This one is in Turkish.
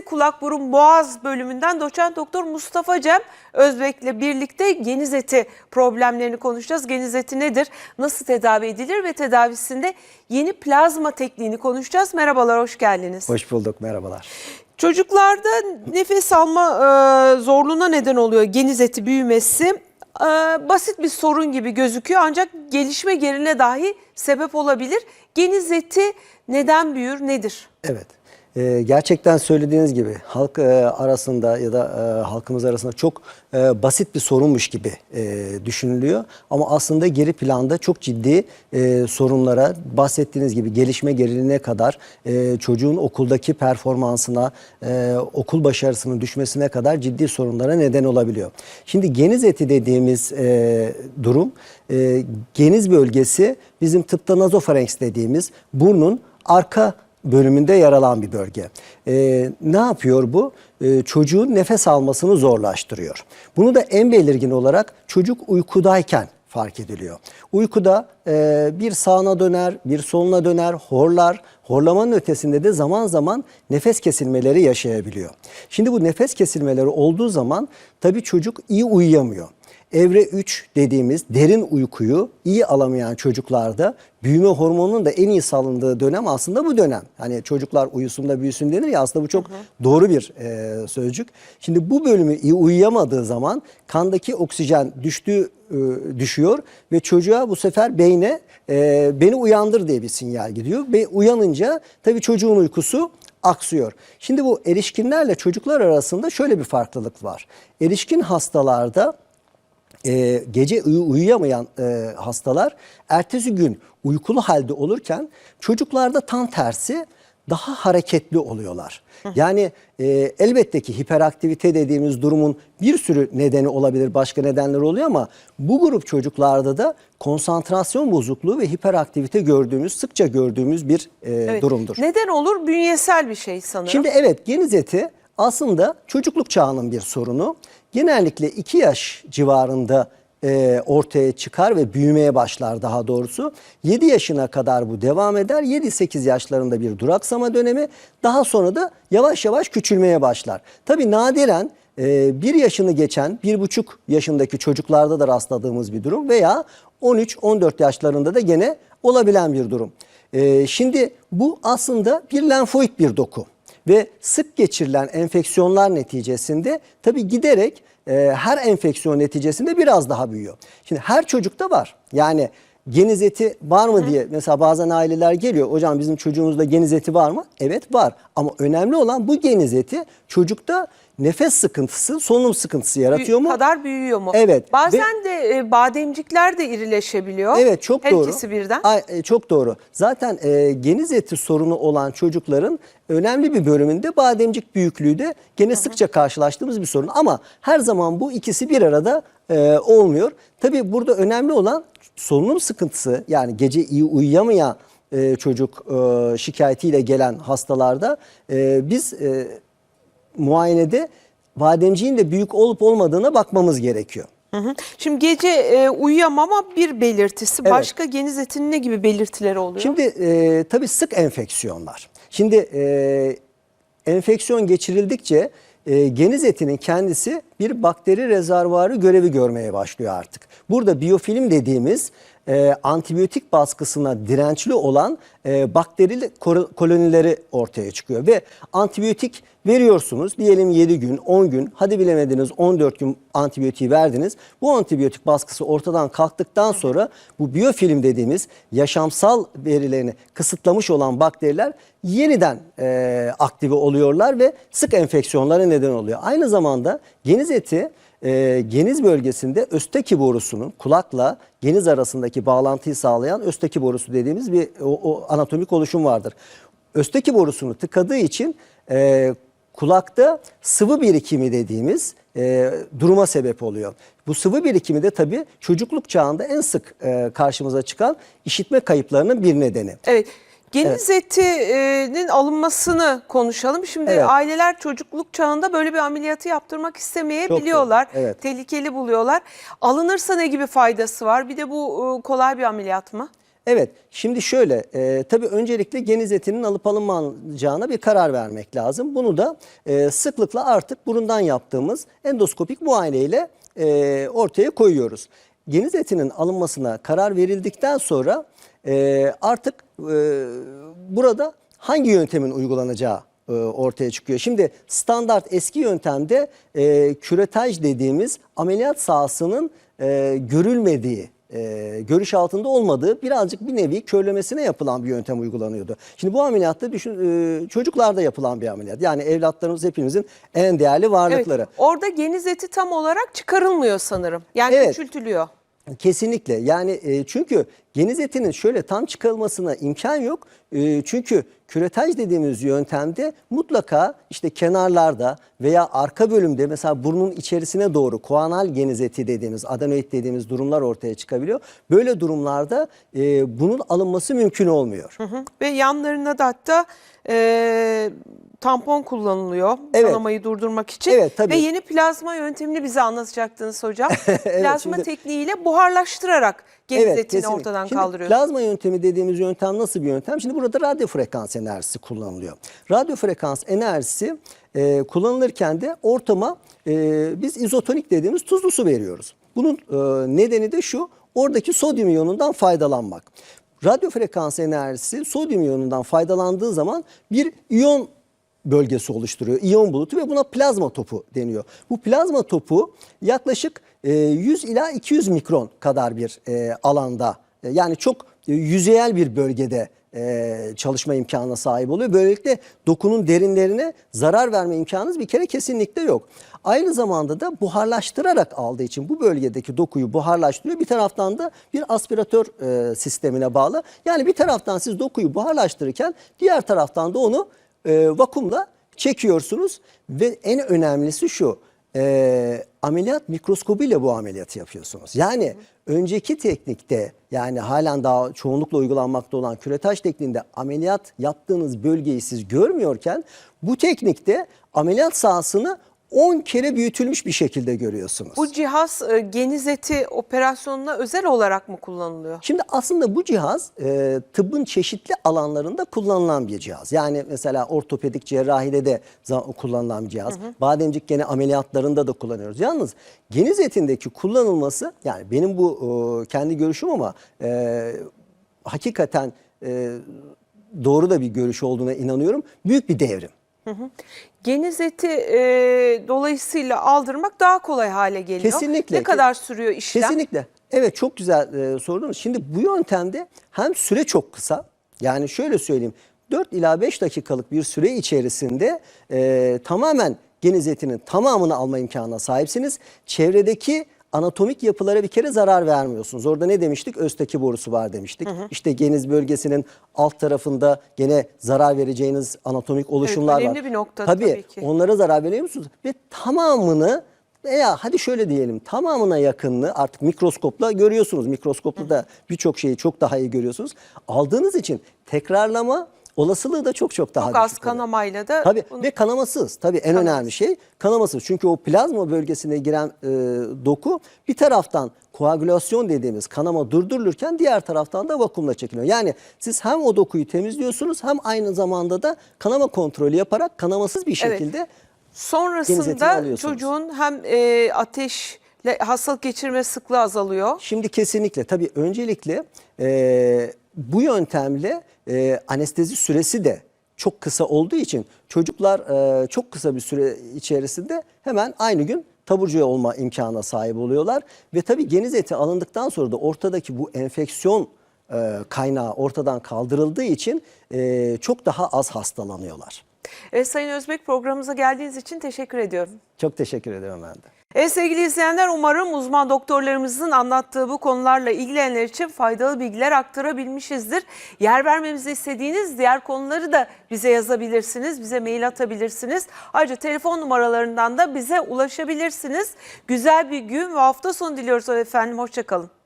Kulak Burun Boğaz bölümünden doçent doktor Mustafa Cem Özbek'le birlikte geniz eti problemlerini konuşacağız. Geniz eti nedir? Nasıl tedavi edilir ve tedavisinde yeni plazma tekniğini konuşacağız. Merhabalar, hoş geldiniz. Hoş bulduk, merhabalar. Çocuklarda nefes alma e, zorluğuna neden oluyor geniz eti büyümesi. E, basit bir sorun gibi gözüküyor ancak gelişme gerine dahi sebep olabilir. Geniz eti neden büyür, nedir? Evet, e, gerçekten söylediğiniz gibi halk e, arasında ya da e, halkımız arasında çok e, basit bir sorunmuş gibi e, düşünülüyor. Ama aslında geri planda çok ciddi e, sorunlara, bahsettiğiniz gibi gelişme geriline kadar e, çocuğun okuldaki performansına, e, okul başarısının düşmesine kadar ciddi sorunlara neden olabiliyor. Şimdi geniz eti dediğimiz e, durum, e, geniz bölgesi bizim tıpta nazofarenks dediğimiz burnun arka bölümünde yer alan bir bölge. Ee, ne yapıyor bu? Ee, çocuğun nefes almasını zorlaştırıyor. Bunu da en belirgin olarak çocuk uykudayken fark ediliyor. Uykuda e, bir sağına döner, bir soluna döner, horlar. Horlamanın ötesinde de zaman zaman nefes kesilmeleri yaşayabiliyor. Şimdi bu nefes kesilmeleri olduğu zaman tabii çocuk iyi uyuyamıyor. Evre 3 dediğimiz derin uykuyu iyi alamayan çocuklarda büyüme hormonunun da en iyi salındığı dönem aslında bu dönem. Hani çocuklar uyusun da büyüsün denir ya aslında bu çok doğru bir e, sözcük. Şimdi bu bölümü iyi uyuyamadığı zaman kandaki oksijen düştüğü e, düşüyor ve çocuğa bu sefer beyne e, beni uyandır diye bir sinyal gidiyor. Ve uyanınca tabii çocuğun uykusu aksıyor. Şimdi bu erişkinlerle çocuklar arasında şöyle bir farklılık var. Erişkin hastalarda e, gece uyu- uyuyamayan e, hastalar ertesi gün uykulu halde olurken çocuklarda tam tersi daha hareketli oluyorlar. Yani e, elbette ki hiperaktivite dediğimiz durumun bir sürü nedeni olabilir, başka nedenler oluyor ama bu grup çocuklarda da konsantrasyon bozukluğu ve hiperaktivite gördüğümüz, sıkça gördüğümüz bir e, Evet. durumdur. Neden olur? Bünyesel bir şey sanırım. Şimdi evet geniz eti aslında çocukluk çağının bir sorunu. Genellikle 2 yaş civarında e, ortaya çıkar ve büyümeye başlar daha doğrusu. 7 yaşına kadar bu devam eder. 7-8 yaşlarında bir duraksama dönemi. Daha sonra da yavaş yavaş küçülmeye başlar. Tabii nadiren e, 1 yaşını geçen 1,5 yaşındaki çocuklarda da rastladığımız bir durum veya 13-14 yaşlarında da gene olabilen bir durum. E, şimdi bu aslında bir lenfoid bir doku ve sık geçirilen enfeksiyonlar neticesinde tabii giderek e, her enfeksiyon neticesinde biraz daha büyüyor. Şimdi her çocukta var. Yani geniz eti var mı diye mesela bazen aileler geliyor. Hocam bizim çocuğumuzda geniz eti var mı? Evet var. Ama önemli olan bu geniz eti çocukta nefes sıkıntısı, solunum sıkıntısı yaratıyor Büyü- mu? kadar büyüyor mu? Evet. Bazen de e, bademcikler de irileşebiliyor. Evet çok Her doğru. ikisi birden. Ay, e, çok doğru. Zaten e, geniz eti sorunu olan çocukların önemli bir bölümünde bademcik büyüklüğü de gene sıkça karşılaştığımız bir sorun. Ama her zaman bu ikisi bir arada e, olmuyor. Tabii burada önemli olan solunum sıkıntısı yani gece iyi uyuyamayan e, çocuk e, şikayetiyle gelen hastalarda e, biz e, muayenede bademciğin de büyük olup olmadığına bakmamız gerekiyor. Hı hı. Şimdi gece e, uyuyamama bir belirtisi. Evet. Başka geniz etinin ne gibi belirtileri oluyor? Şimdi e, tabii sık enfeksiyonlar. Şimdi e, enfeksiyon geçirildikçe e, geniz etinin kendisi bir bakteri rezervuarı görevi görmeye başlıyor artık. Burada biyofilm dediğimiz e, antibiyotik baskısına dirençli olan e, bakterili kolonileri ortaya çıkıyor ve antibiyotik veriyorsunuz. Diyelim 7 gün, 10 gün, hadi bilemediniz 14 gün antibiyotiği verdiniz. Bu antibiyotik baskısı ortadan kalktıktan sonra bu biyofilm dediğimiz yaşamsal verilerini kısıtlamış olan bakteriler yeniden e, aktive oluyorlar ve sık enfeksiyonlara neden oluyor. Aynı zamanda geniz eti e, geniz bölgesinde östaki borusunun kulakla geniz arasındaki bağlantıyı sağlayan östaki borusu dediğimiz bir o, o anatomik oluşum vardır. Östaki borusunu tıkadığı için e, kulakta sıvı birikimi dediğimiz e, duruma sebep oluyor. Bu sıvı birikimi de tabii çocukluk çağında en sık e, karşımıza çıkan işitme kayıplarının bir nedeni. Evet. Geniz etinin alınmasını konuşalım. Şimdi Evet. aileler çocukluk çağında böyle bir ameliyatı yaptırmak istemeyebiliyorlar. Evet. Tehlikeli buluyorlar. Alınırsa ne gibi faydası var? Bir de bu e, kolay bir ameliyat mı? Evet, şimdi şöyle, e, tabii öncelikle geniz etinin alıp alınmayacağına bir karar vermek lazım. Bunu da e, sıklıkla artık burundan yaptığımız endoskopik muayeneyle e, ortaya koyuyoruz. Geniz etinin alınmasına karar verildikten sonra e, artık burada hangi yöntemin uygulanacağı e, ortaya çıkıyor. Şimdi standart eski yöntemde e, küretaj dediğimiz ameliyat sahasının e, görülmediği, e, görüş altında olmadığı birazcık bir nevi körlemesine yapılan bir yöntem uygulanıyordu. Şimdi bu ameliyatta düşün, e, çocuklarda yapılan bir ameliyat. Yani evlatlarımız hepimizin en değerli Evet, varlıkları. orada geniz eti tam olarak çıkarılmıyor sanırım. Yani Evet. küçültülüyor. Kesinlikle yani e, çünkü geniz etinin şöyle tam çıkarılmasına imkan yok. E, çünkü küretaj dediğimiz yöntemde mutlaka işte kenarlarda veya arka bölümde mesela burnun içerisine doğru koanal geniz eti dediğimiz adenoid dediğimiz durumlar ortaya çıkabiliyor. Böyle durumlarda e, bunun alınması mümkün olmuyor. Hı hı. Ve yanlarına da hatta e, tampon kullanılıyor Evet. kanamayı durdurmak için. Evet, tabii. Ve yeni plazma yöntemini bize anlatacaktınız hocam. plazma şimdi- tekniğiyle buharlaştırarak geniz etini kesinlikle. ortadan Şimdi kaldırıyoruz. Plazma yöntemi dediğimiz yöntem nasıl bir yöntem? Şimdi burada radyo frekans enerjisi kullanılıyor. Radyo frekans enerjisi e, kullanılırken de ortama e, biz izotonik dediğimiz tuzlu su veriyoruz. Bunun e, nedeni de şu, oradaki sodyum iyonundan faydalanmak. Radyo frekans enerjisi sodyum iyonundan faydalandığı zaman bir iyon bölgesi oluşturuyor. İyon bulutu ve buna plazma topu deniyor. Bu plazma topu yaklaşık e, 100 ila 200 mikron kadar bir e, alanda e, yani çok e, yüzeyel bir bölgede e, çalışma imkanına sahip oluyor. Böylelikle dokunun derinlerine zarar verme imkanınız bir kere kesinlikle yok. Aynı zamanda da buharlaştırarak aldığı için bu bölgedeki dokuyu buharlaştırıyor. Bir taraftan da bir aspiratör e, sistemine bağlı. Yani bir taraftan siz dokuyu buharlaştırırken diğer taraftan da onu e, vakumla çekiyorsunuz ve en önemlisi şu e, ameliyat mikroskobuyla bu ameliyatı yapıyorsunuz. Yani önceki teknikte yani halen daha çoğunlukla uygulanmakta olan küretaj tekniğinde ameliyat yaptığınız bölgeyi siz görmüyorken bu teknikte ameliyat sahasını 10 kere büyütülmüş bir şekilde görüyorsunuz. Bu cihaz e, geniz eti operasyonuna özel olarak mı kullanılıyor? Şimdi aslında bu cihaz e, tıbbın çeşitli alanlarında kullanılan bir cihaz. Yani mesela ortopedik cerrahide de kullanılan bir cihaz. Bademcik gene ameliyatlarında da kullanıyoruz. Yalnız geniz etindeki kullanılması yani benim bu e, kendi görüşüm ama e, hakikaten e, doğru da bir görüş olduğuna inanıyorum. Büyük bir devrim. Geniz eti e, dolayısıyla aldırmak daha kolay hale geliyor. Kesinlikle. Ne kadar sürüyor işlem? Kesinlikle. Evet çok güzel e, sordunuz. Şimdi bu yöntemde hem süre çok kısa. Yani şöyle söyleyeyim. 4 ila 5 dakikalık bir süre içerisinde e, tamamen geniz etinin tamamını alma imkanına sahipsiniz. Çevredeki anatomik yapılara bir kere zarar vermiyorsunuz. Orada ne demiştik? Östaki borusu var demiştik. İşte geniz bölgesinin alt tarafında gene zarar vereceğiniz anatomik oluşumlar var. önemli bir nokta tabii, tabii ki. onlara zarar veriyor musunuz? Ve tamamını veya hadi şöyle diyelim tamamına yakınını artık mikroskopla görüyorsunuz. Mikroskopla da birçok şeyi çok daha iyi görüyorsunuz. Aldığınız için tekrarlama olasılığı da çok çok daha Çok az kanamayla da Tabii bunu- ve kanamasız. Tabii en önemli şey kanamasız. Çünkü o plazma bölgesine giren e, doku bir taraftan koagülasyon dediğimiz kanama durdurulurken diğer taraftan da vakumla çekiliyor. Yani siz hem o dokuyu temizliyorsunuz hem aynı zamanda da kanama kontrolü yaparak kanamasız bir Evet. şekilde etini Sonrasında çocuğun hem e, ateşle hastalık geçirme sıklığı azalıyor. Şimdi kesinlikle tabii öncelikle e, bu yöntemle e, anestezi süresi de çok kısa olduğu için çocuklar e, çok kısa bir süre içerisinde hemen aynı gün taburcu olma imkanına sahip oluyorlar. Ve tabii geniz eti alındıktan sonra da ortadaki bu enfeksiyon e, kaynağı ortadan kaldırıldığı için e, çok daha az hastalanıyorlar. E, Sayın Özbek programımıza geldiğiniz için teşekkür ediyorum. Çok teşekkür ederim ben de. Evet sevgili izleyenler umarım uzman doktorlarımızın anlattığı bu konularla ilgilenenler için faydalı bilgiler aktarabilmişizdir. Yer vermemizi istediğiniz diğer konuları da bize yazabilirsiniz, bize mail atabilirsiniz. Ayrıca telefon numaralarından da bize ulaşabilirsiniz. Güzel bir gün ve hafta sonu diliyoruz efendim. Hoşçakalın.